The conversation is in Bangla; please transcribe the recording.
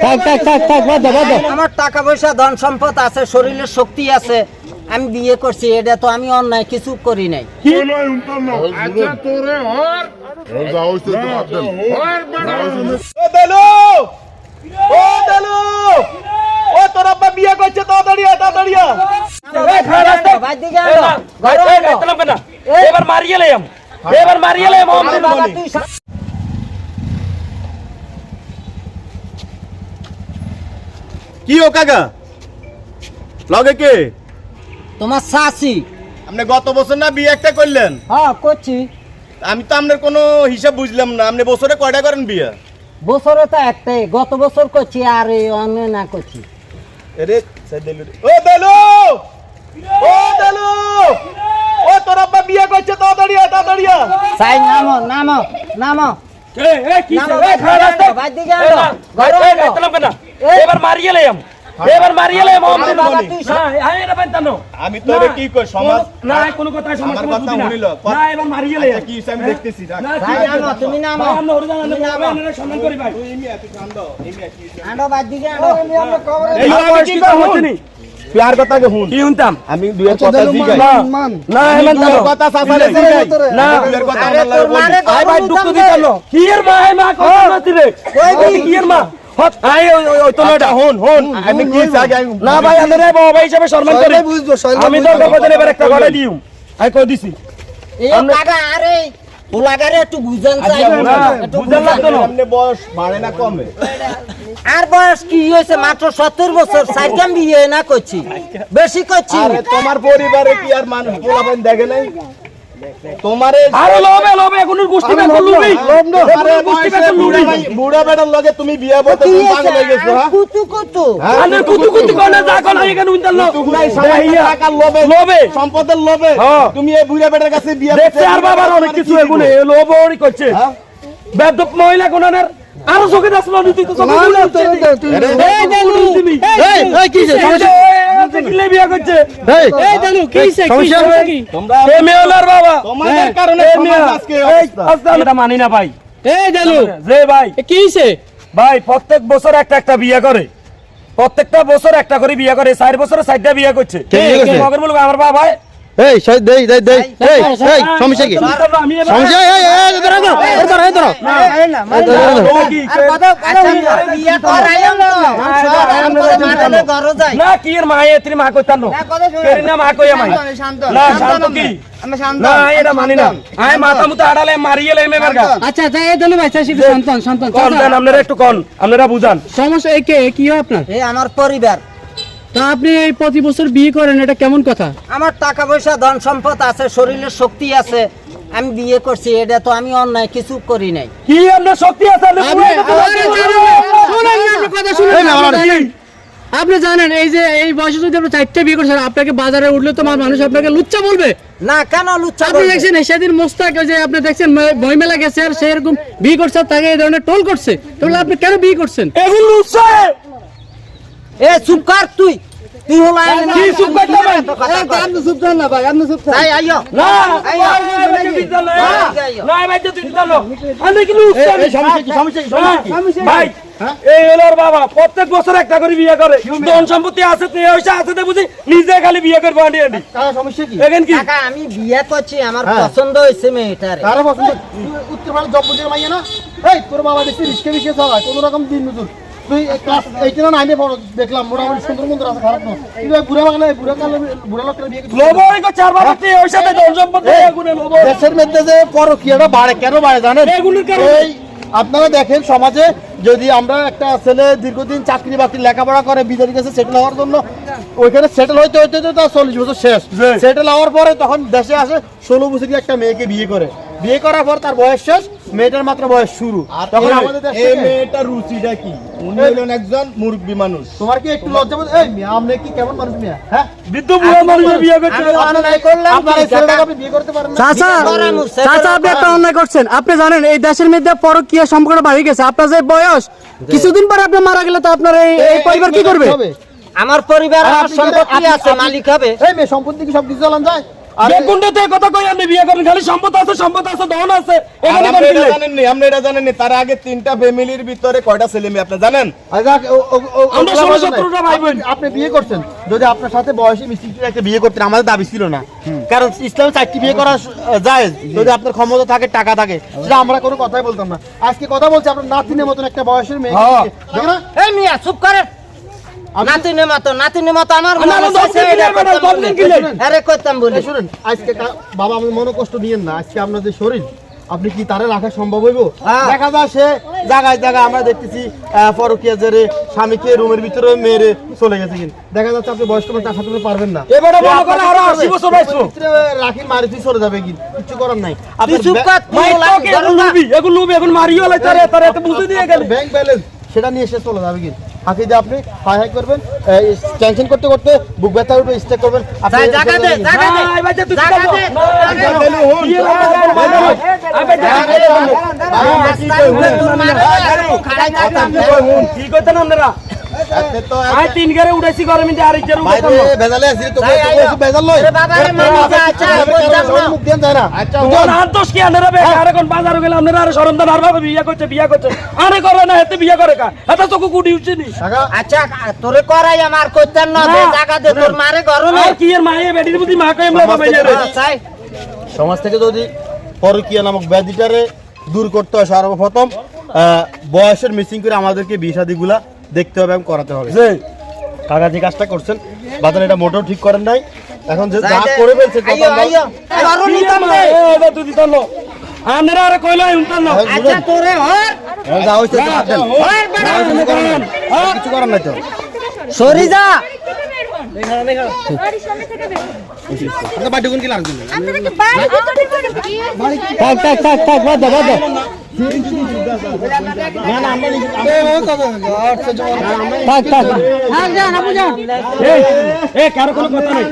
থাক থাক থাক থাক বাদ দাও বাদ দাও আমার টাকা পয়সা ধন সম্পদ আছে শরীরের শক্তি আছে আমি বিয়ে করছি এটা তো আমি অন্যায় কিছু করি নাই। আচ্ছা ও তোর আব্বা বিয়ে করছে তাড়াতাড়ি তাড়াতাড়ি। এবার মারিয়ে লাম এবার মারিয়ে লাম আরে বাবা, তুই সা- কি ও কাকা? লগে কে? তোমার শাসি আপনি গত বছর না বিয়ে একটা করলেন? হ্যাঁ করছি। আমি তো আপনার কোনো হিসাব বুঝলাম না। আপনি বছরে কয়টা করেন বিয়ে? বছরে তো একটাই। গত বছর করছি আর এই অন্য না করছি। আরে রে। ও দেলু! ও দেলু! ও তোর আব্বা বিয়ে করছে তাড়াতাড়ি তাড়াতাড়ি। সাই নামো নামো নামো। কি ভাই, ঘরে আনো, ভাই দিকে আনো। ঘরে আনো। এবার মারিয়ে লাম এবার মারিয়ে লাম আমি তোরে কি কই সমাজ না কোনো কথা সমাজ আমার কথা না। শুনিল না এবার মারিয়ে লাম আচ্ছা, কি আমি দেখতেছি। না, তুমি। ভাই, আমরা হরিদান আনলে তুমি নামো। সম্মান করি ভাই তুই তুই কান্দ, এই মিয়া, কি হইছে? আনো ভাই দিকে আনো। এই আমি কি শুনি? তুই কথা কে শুন কি শুনতাম আমি দুয়ের কথা জিগাই না না এমন কেন? কথা চাচারে জিগাই না। আমি দুয়ের কথা আমার মারে বলি। আয় ভাই দুঃখ উঠাম দিতে কি এর মা আয় মা কথা মাতি রে কই দি? কি এর মা হট। আয় ওই ওই ওই তোলো এটা হুন হুন। আমি কি আগে না ভাই আমি রে বাবা হিসাবে সম্মান করি আমি তো কথা এবার একটা গড়ে দিউ আই কই দিছি? এ কাকা, আরে, পোলাগারে একটু বুঝান চাই। বুঝান লাগতো না। সামনে বয়স বাড়ে না কমে। আর বয়স কি হয়েছে? মাত্র সত্তর বছর। সাইকেল বিয়ে না করছি। বেশি করছি। আরে তোমার পরিবারে কি আর মানুষ পোলাপান দেখে নাই? তোমারে আরে লোবে লোবে কোন গোষ্ঠী বে লুবি আরে গোষ্ঠী বে লুবি বুড়া বেটার লগে তুমি বিয়ে বলতে তুমি পাগল হয়ে গেছো হ্যাঁ? কুতু কুতু আরে কুতু কুতু কোন যা কোন এখানে উনতাল লো নাই সামান্য টাকার লোভে। লোভে। সম্পদের লোভে। হ্যাঁ। তুমি এই বুড়া বেটার কাছে বিয়ে দেখছে আর বাবার অনেক কিছু এগুনে লোভ ওরি করছে? বেদক মহিলা কোনানের আরও চোখে দেখছিল তুই তো চোখে এই দেলু তুমি এই এই কি করছে? এই কি তোমরা মেয়লার বাবা? তোমাদের কারণে আজকে। আস্তে এটা মানি না ভাই। এই দেলু যে ভাই। কি ভাই প্রত্যেক বছর একটা একটা বিয়ে করে। প্রত্যেকটা বছর একটা করে বিয়ে করে। চার বছরে চারটা বিয়ে করছে। আমার বাবা এই সই দেই দেই দেই এই এই সমস্যা কি? সমস্যা এই এই এই ধরো ধরো এই ধরো না কি এর মায়ে মা না কেরি না মা কই আমায় না শান্ত কি? না এটা মানি না। আয় মাথা মুতা আড়ালে মারিয়ে লাই মেবার গা। আচ্ছা এই দেলু ভাই চাষি সন্তান সন্তান কোন আপনারা একটু কোন আপনারা বুঝান। সমস্যা এই কে? কি হয় আপনার? এই আমার পরিবার। তা আপনি এই প্রতি বছর বিয়ে করেন এটা কেমন কথা? আমার টাকা পয়সা ধন সম্পদ আছে শরীরের শক্তি আছে আমি বিয়ে করছি এটা তো আমি অন্যায় কিছু করি নাই। কি আপনার শক্তি আছে? আপনি জানেন- এই যে এই বয়সে যদি আপনি চারটে বিয়ে করছেন আপনাকে বাজারে উঠলে তো মানুষ আপনাকে লুচ্চা বলবে। না কেন লুচ্চা আপনি দেখছেন সেদিন মোস্তাক ওই যে আপনি দেখছেন বই মেলা গেছে আর সেরকম বিয়ে করছে তাকে এই ধরনের টোল করছে। তাহলে আপনি কেন বিয়ে করছেন? এগুলো উৎসাহ এ চুপ কর তুই। তুই হলো কি চুপ করতে ভাই? আপনি চুপ করেন না ভাই আপনি চুপ তাই আইও না আইও। ভাই বিদ্যালয় আইও। না। ভাই তো বিদ্যালয় আমি কি উৎসাহ এই সমস্যা কি সমস্যা কি সমস্যা কি? ভাই এই হলো বাবা প্রত্যেক বছর একটা করে বিয়ে করে। ধন সম্পত্তি আছে তুই পয়সা আছে তো বুঝি নিজে খালি বিয়ে করব আনি আনি সমস্যা কি? এখন কি? কাকা আমি বিয়ে করছি আমার হ্যাঁ। পছন্দ হয়েছে মেয়েটারে। পছন্দ? উত্তর ভারত জব বুঝে মাইয়া না? এই তোর বাবা দেখছি রিস্কে রিস্কে চালায় কোনো রকম দিন নতুন তুই ক্লাস নাইনে পড়ো দেখলাম মোটামুটি সুন্দর মন্দির আছে খারাপ না কিন্তু বুড়া বুড়া কালে বুড়া লোকের বিয়ে করছিস। লোভ ওই করছে আর বাবা তুই পয়সা দে ধন সম্পত্তি এগুলো লোভ। দেশের মধ্যে যে পরকীয়াটা বাড়ে কেন বাড়ে জানেন? এগুলোর কারণে। আপনারা দেখেন সমাজে যদি আমরা একটা ছেলে দীর্ঘদিন চাকরি বাকরি লেখাপড়া করে বিদেশে গেছে সেটেল হওয়ার জন্য ওইখানে সেটেল হইতে হইতে তো তার চল্লিশ বছর শেষ। সেটেল হওয়ার পরে তখন দেশে আসে ষোলো বছরই একটা মেয়েকে বিয়ে করে। বিয়ে করার পর তার বয়স শেষ মেয়েটার মাত্র বয়স শুরু। তখন আমাদের এই মেয়েটার রুচিটা কি? উনি হলেন একজন মুরব্বী মানুষ। তোমার কি একটু লজ্জা বোধ এই মিয়া, আপনি কি কেমন মানুষ মিয়া? হ্যাঁ? বৃদ্ধ বুড়ো মানুষের বিয়ে করছে আমি অন্যায় করলাম আপনার ছেলেটাকে আপনি বিয়ে করতে পারেন না। চাচা চাচা আপনি একটা অন্যায় করছেন। আপনি জানেন এই দেশের মধ্যে পরকীয়া সম্পর্ক বাড়ি গেছে। আপনার যে বয়স কিছুদিন পরে আপনি মারা গেলে তো আপনার এই এই পরিবার কি করবে? আমার পরিবার আমার সম্পত্তি আছে মালিক হবে। এই মেয়ে সম্পত্তি কি সব কিছু চালান যায়? কথা কই আপনি বিয়ে করেন? খালি সম্পদ আছে সম্পদ আছে ধন আছে। আর এখানে আপনি এটা কিলে? জানেননি আপনি এটা জানেননি। তার আগে তিনটা ফ্যামিলির ভিতরে কয়টা ছেলে মেয়ে আপনি জানেন? আর যাক, ও- ও- ও- আমরা ওগুলা ষোলো বলেন নাই। সতেরোটা ভাই বোন। আপনি- আপনি বিয়ে করছেন। যদি আপনার সাথে বয়সী মিস্ত্রিটা একটা বিয়ে করতেন আমাদের দাবি ছিল না। কারণ ইসলামে চারটি বিয়ে করা যায়। যদি আপনার ক্ষমতা থাকে টাকা থাকে সেটা আমরা কোনো কথাই বলতাম না। আজকে কথা বলছি আপনার নাতিনের মতন একটা বয়সের মেয়ে। এই মিয়া চুপ করে। মতো মতো আমার। আরে করতাম বলি। আজকে বাবা আমি মনে কষ্ট নিয়েন না আজকে আপনার যে শরীর আপনি কি তারে রাখা সম্ভব হইব? হ্যাঁ। দেখা যায় সে জায়গায় জায়গায় আমরা দেখতেছি পরকীয়া জেরে স্বামীকে রুমের ভিতরে মেরে চলে গেছে কিন্তু। দেখা যাচ্ছে আপনি বয়স্ক মানুষ সাথে আপনি পারবেন না। এবারে মনে করেন আরও 80 বছর ভিতরে রাখি মারি তুই চলে যাবে কিন্তু কিছু করার নাই। আপনি চুপ কর তুই লুবি এখন লুবি এখন মারিও লাই তারে তারে এত বুঝে দিয়ে গেল। ব্যাংক ব্যালেন্স সেটা নিয়ে এসে চলে যাবে কিন্তু। ফাঁকি দিয়ে আপনি হাই হাই করবেন টেনশন করতে করতে বুক ব্যথা উঠবে স্টে করবেন। কি করতেন আপনারা? তিন আছি তো লই। বাবা রে, মানি আচ্ছা। মুখ দেন যায় না। আর দোষ কি বে আর বাজারে গেলে আপনারা আর আর ভাবে বিয়ে করছে বিয়ে করছে। আরে করে না এতে বিয়ে করে কা এত চোখ কুটি উঠছে নি। আচ্ছা তোরে করাই আমার করতাম না দে, না। দে তোর মারে গরমে আর কি এর মায়ে বেটির প্রতি মা কইম লাগা বাইরে রে সমাজ থেকে যদি পরকীয়া নামক ব্যাধিটারে দূর করতে হয় সর্বপ্রথম আহ, বয়সের মিসিং করে আমাদেরকে বিয়ে শাদিগুলা দেখতে হবে এবং করাতে হবে। যে কাকা যে কাজটা করছেন বাজার এটা মোটেও ঠিক করেন নাই। এখন যে যা করে ফেলছে আপনারা আর কইলা উনতাম না আচ্ছা তোরে হর। যা হয়েছে তো দেন। হর। বেটা। কিছু করার নাই। আর কিছু করার নাই তো। সরি যা। আপনার বাড়ি কারও কোনো কথা নাই।